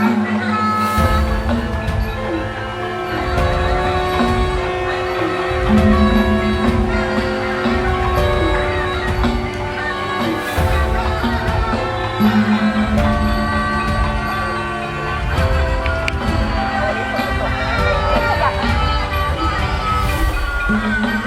แถ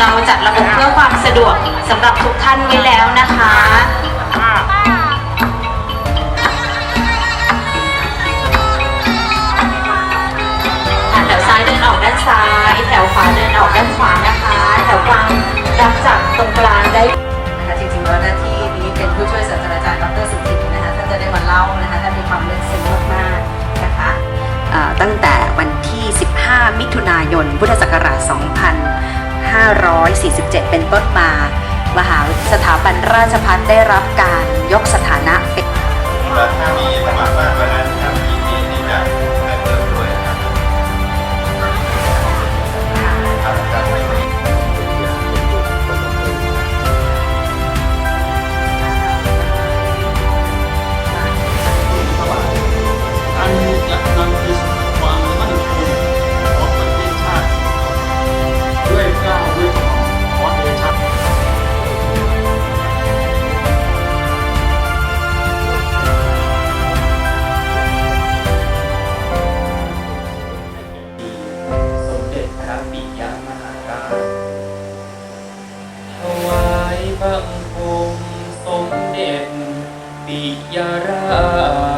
เราจัดระบบเพื่อความสะดวกสำหรับทุกท่านไว้แล้วนะคะแถวซ้ายเดินออกด้านซ้าย แถวขวาเดินออกด้านขวานะคะ แถวกลางรับจากตรงกลางได้นะคะจริงๆแล้วหน้าที่นี้เป็นผู้ช่วยศาสตราจารย์ดรสุธินนะคะท่านจะได้มาเล่านะคะท่านมีความลึกซึ้งมากๆนะคะตั้งแต่วันที่ 15 มิถุนายน พุทธศักราช 2547 เป็นต้นมา มหาสถาบันราชพัฒได้รับการยกสถานะเป็น งคมสมเด็จปิยราช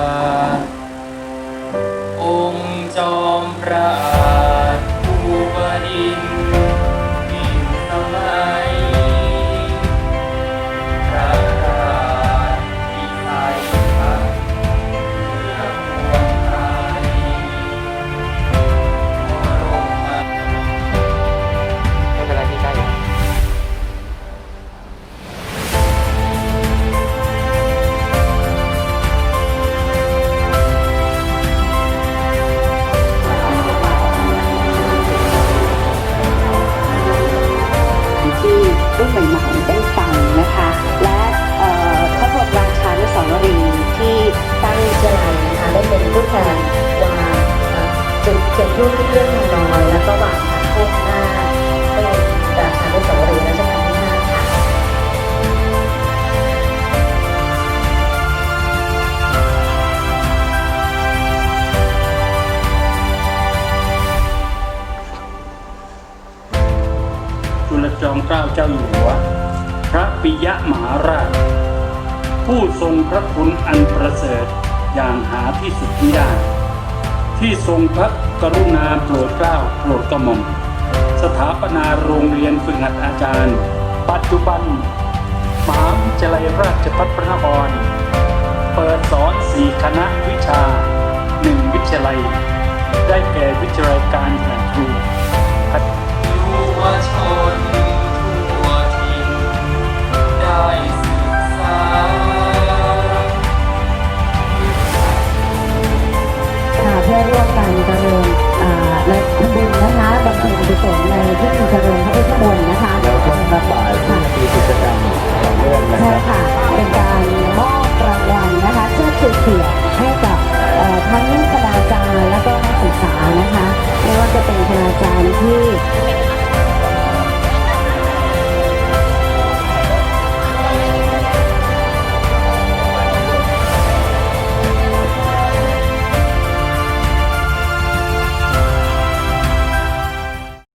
รูปที่เลื่อนทางลอยแล้วก็วางฐานโคมหน้าพระบรมราชานุสาวรีย์รัชกาลที่ห้าค่ะจุลจอมเกล้าเจ้าอยู่หัว พระปิยมหาราช ผู้ทรงพระคุณอันประเสริฐอย่างหาที่สุดมิได้ ที่ทรงพระกรุณาโปรดเกล้าโปรดกระหม่อมสถาปนาโรงเรียนฝึกหัดอาจารย์ ปัจจุบันมหาวิทยาลัยราชภัฏพระนครเปิดสอนสี่คณะวิชาหนึ่งวิทยาลัย ได้แก่วิทยาลัยการแข่ง Mm-hmm.